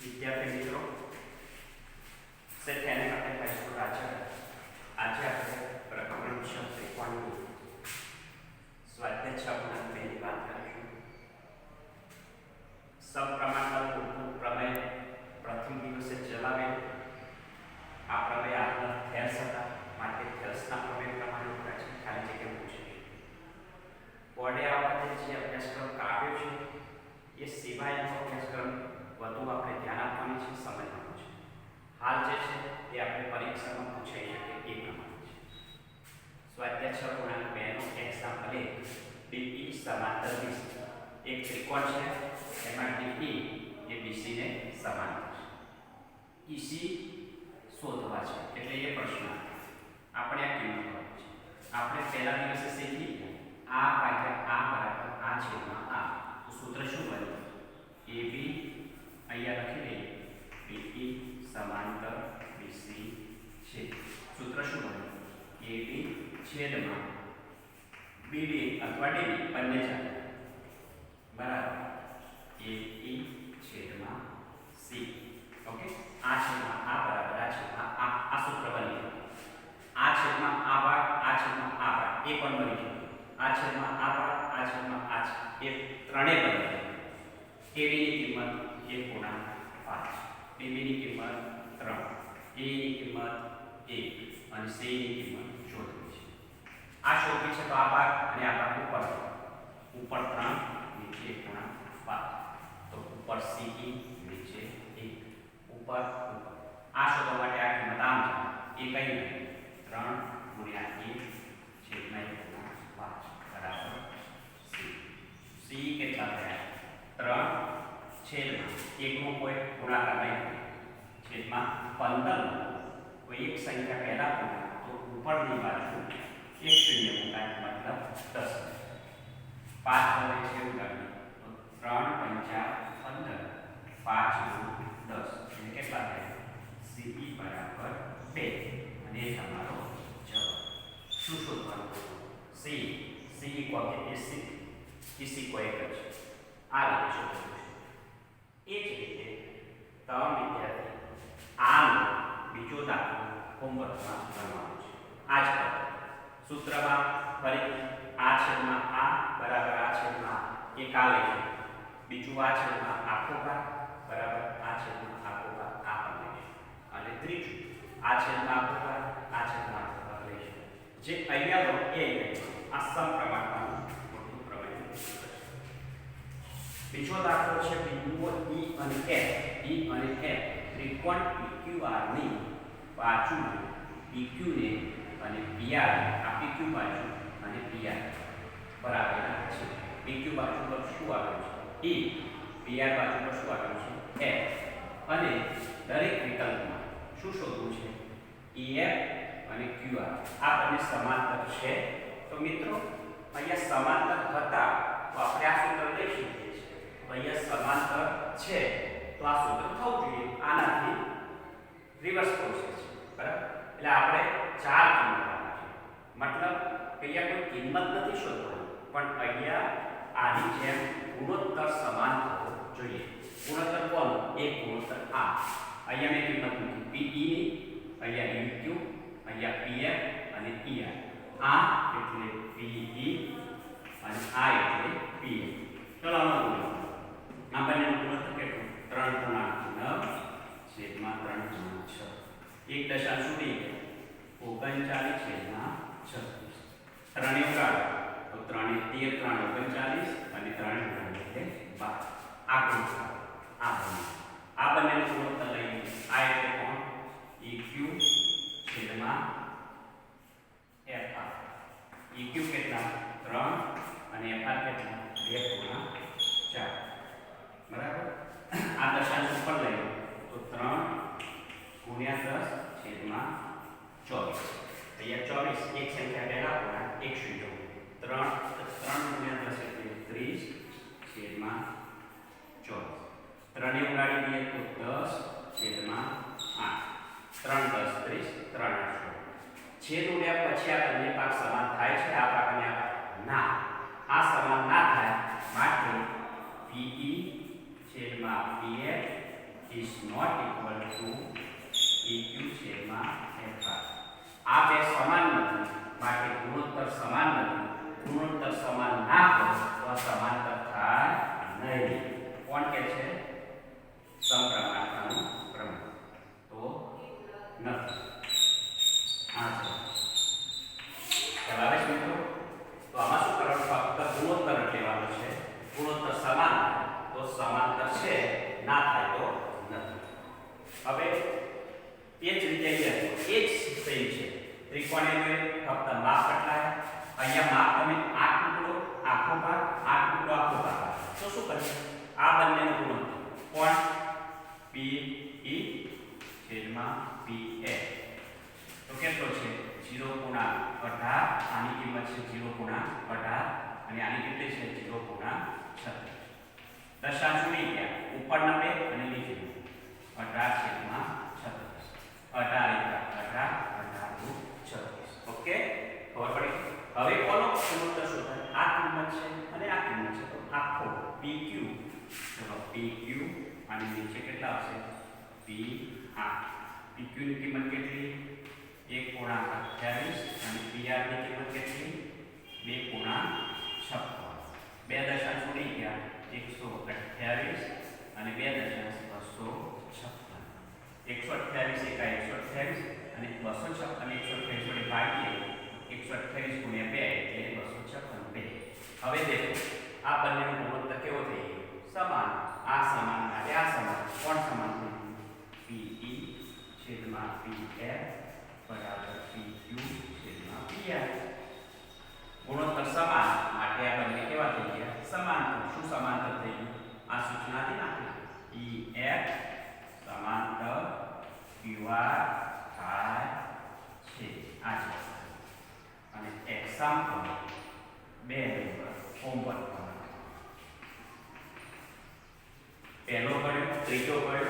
વિદ્યાર્થી મિત્રો સેટ એને માટે હાઈસ્કૂલ રાજ્ય આજે આપણે પ્રકરણ છ ત્રિકોણની સ્વાધ્યાય છ ગુણાંક બેની વાત કરીશું સપ્રમાણતા મૂળભૂત પ્રમેય પ્રથમ દિવસે ચલાવેલ આ પ્રમેય આપણા થેલ્સ હતા માટે થેલ્સના પ્રમેય પ્રમાણે કરે છે ખાલી જગ્યા પૂછે બોર્ડે આ વખતે જે અભ્યાસક્રમ કાઢ્યો છે એ સિવાયનો અભ્યાસક્રમ વધુ આપણે ધ્યાન આપવાની છે સમજવાનું છે હાલ જે છે એ આપણે પરીક્ષામાં પૂછાઈ શકે એ પ્રમાણે છે સ્વાધ્યાય છ ગુણાંક બે નો એક્ઝામ્પલ એક ડીઈ સમાંતર બીસી એક ત્રિકોણ છે એમાં ડીઈ એ BC ને સમાન છે ઈસી શોધવા છે એટલે એ પ્રશ્ન આપણે આ કિંમત છે આપણે પહેલા દિવસે શીખી આ ભાગ્યા આ બરાબર આ છેદમાં આ તો સૂત્ર શું બન્યું બી અહીંયા લખી દઈએ બીઈ સમાંતર બીસી છે સૂત્ર શું બન્યું બી છેદમાં BD અથવા DB બંને ચાલે બરાબર એ ઈ છેદમાં સી ઓકે આ છેદમાં આ બરાબર આ છેદમાં આ આ સૂત્ર બની ગયું આ છેદમાં આ ભાગ આ છેદમાં આ ભાગ એ પણ બની ગયું આ છેદમાં આ ભાગ આ છેદમાં આ છે એ ત્રણેય કેવીની કિંમત એક ગુણા પાંચ ડીબીની કિંમત ત્રણ એની કિંમત એક અને સીની કિંમત શોધવી છે આ શોધવી છે તો આ ભાગ અને આ ભાગ ઉપર ઉપર ત્રણ નીચે ગુણા પાંચ તો ઉપર સી નીચે એક ઉપર ઉપર આ શોધવા માટે આ કિંમત આમ છે એ કઈ નહીં ત્રણ ગુણ્યા એક છેદમાં એક પૂર્ણાંક પાંચ બરાબર સી સી કેટલા થયા ત્રણ છેદમાં એકનો કોઈ ગુણાકાર નહીં છેદમાં પંદર કોઈ એક સંખ્યા પહેલા પૂર્ણાંક તો ઉપરની બાજુ એક શૂન્ય મૂકાય મતલબ દસ પાંચ વડે છે ઉગાડી તો ત્રણ પંચા પંદર પાંચ દુ દસ એટલે કેટલા થાય સીઈ બરાબર બે અને એ તમારો જવાબ શું શોધવાનું સી સી ઇક્વલ કે એસી એસી કોઈ એક જ આ રીતે શોધવાનું છે એ જ રીતે તમામ વિદ્યાર્થી આનો બીજો દાખલો હોમવર્કમાં કરવાનો છે. આ જ સૂત્રમાં ફરીથી આ છેદમાં આ બરાબર આ છેદમાં એક કાલે બીજું આ છેદમાં આખો ભાગ બરાબર આ છેદમાં આખો ભાગ આ પણ લઈશું અને ત્રીજું, આ છેદમાં આખો ભાગ, આ છેદમાં આખો ભાગ લઈશું જે અહીંયા લો એ આ સમપ્રમાણતાનું મોટું પ્રમેય બીજો દાખલો છે બિંદુઓ E અને F E અને F ત્રિકોણ PQR ની બાજુ PQ ને અને PR આ PQ બાજુ અને PR બરાબર છે. PQ બાજુ પર શું આવેલું છે? E PR બાજુ પર શું આવેલું છે? F. અને દરેક વિકલ્પમાં શું શોધવું છે? EF અને QR આ બંને સમાંતર છે. તો મિત્રો, અહીંયા સમાંતર હતા. તો આપણે આ સૂત્ર લઈ શકીએ છીએ તો અહીંયા સમાંતર છે. તો આ સૂત્ર થવું જોઈએ. આનાથી રિવર્સ પ્રોસેસ બરાબર? એટલે આપણે ચાર કિંમત મતલબ કે અહીંયા કોઈ કિંમત નથી શોધવાની. પણ અહીંયા આની જેમ ગુણોત્તર સમાન થવો જોઈએ. ગુણોત્તર કોનો એક ગુણોત્તર આ. અહીંયા મેં કિંમત મૂકી. પીઈ ની. અહીંયા UQ અહીંયા PF અને ER આ એટલે પીઈ અને આ એટલે PF ચલો આનો ગુણોત્તર આ બંનેનો ગુણોત્તર કેટલો ત્રણ પૂર્ણાંક નવ છેદમાં ત્રણ પૂર્ણાંક છ એક દશાંશ ઉડી ગયો ઓગણચાલીસ છેદમાં છત્રીસ ત્રણે ઉડાડો તો ત્રણે તેર, ત્રણ ઓગણચાલીસ અને ત્રણે ત્રણ એટલે બાર. આ ગુણોત્તર આ બંને. આ બંનેનો ગુણોત્તર લઈ આ એટલે કોણ EQ છેદમાં FR EQ કેટલા ત્રણ અને FR કેટલા બે પૂર્ણાંક ચાર બરાબર આ દશાંશ ઉપર લઈએ તો ત્રણ ગુણ્યા દસ છેદમાં ચોવીસ. અહીંયા ચોવીસ, એક સંખ્યા પહેલા એક શૂન્ય ત્રણ ત્રણ ગુણ્યા દસ એટલે ત્રીસ, છેદમાં ચોવીસ. ત્રણે ઉડાડી દઈએ દસ, છેદમાં આઠ. ત્રણ દસ ત્રીસ, ત્રણ આઠ સોળ. છેદ પછી આ બંને ભાગ સમાન થાય છે, આ પાક અને ના. આ સમાન ના થાય, માટે PE છેદમાં PF is not equal to PQ છેદમાં FR આ બે સમાન નથી. માટે ગુણોત્તર સમાન નથી. ગુણોત્તર સમાન ના હોય તો સમાંતર થાય નહીં. કોણ કે છે? સમપ્રમાણતાનું પ્રમાણ. તો નથી. હા ખ્યાલ આવે છે તો આમાં શું કરવાનું? ફક્ત ગુણોત્તર જ છે. ગુણોત્તર સમાન તો સમાંતર છે, ના થાય તો નથી. હવે એ જ રીતે અહીંયા એ જ સેમ છે ત્રિકોણીય ફક્ત માપ બદલાય અહીંયા માપ તમે આ ટુકડો આખો ભાગ આ ટુકડો આખો ભાગ તો શું કરીએ આ બંનેનો ગુણોત્તર કોણ પી ઈ છેદમાં પી એ તો કેટલો છે 0 ગુણા 18 આની કિંમત છે 0 ગુણા 18 અને આની કેટલી છે 0 ગુણા 36 દશાંશ ઉડી ગયા ઉપરના બે અને નીચે 18 છેદમાં 36 18 એકા 18 18 દુ 36 ઓકે ખબર પડી હવે કોનો ગુણોત્તર શોધાય આ કિંમત છે અને આ કિંમત છે તો આખો PQ ચલો PQ અને નીચે કેટલા આવશે P આ PQ ની કિંમત કેટલી એક પૂર્ણાંક અઠ્યાવીસ અને PR ની કિંમત કેટલી બે પૂર્ણાંક છપ્પન બે દશાંશ ઉડી ગયા એકસો અઠ્યાવીસ અને બે દશાંશ બસો છપ્પન એકસો અઠ્યાવીસ એકા એકસો અઠ્યાવીસ અને બસો છપ્પન એકસો અઠ્યાવીસ વડે ભાગીએ એકસો અઠ્યાવીસ ગુણ્યા બે એટલે બસો છપ્પન બે હવે દેખો આ બંનેનો ગુણોત્તર કેવો થઈ ગયો સમાન. આ સમાન માટે, આ સમાન. કોણ સમાન છે? PE છેદમાં PF બરાબર PQ છેદમાં PI ગુણોત્તર સમાન માટે આ બંને કેવા થઈ ગયા? સમાંતર શું સમાંતર થઈ ગયું? આ સૂચનાથી નાખી EF સમાંતર QR થાય છે. આ છે અને એક્ઝામ્પલ બે નંબર હોમવર્ક પહેલો ગણ્યો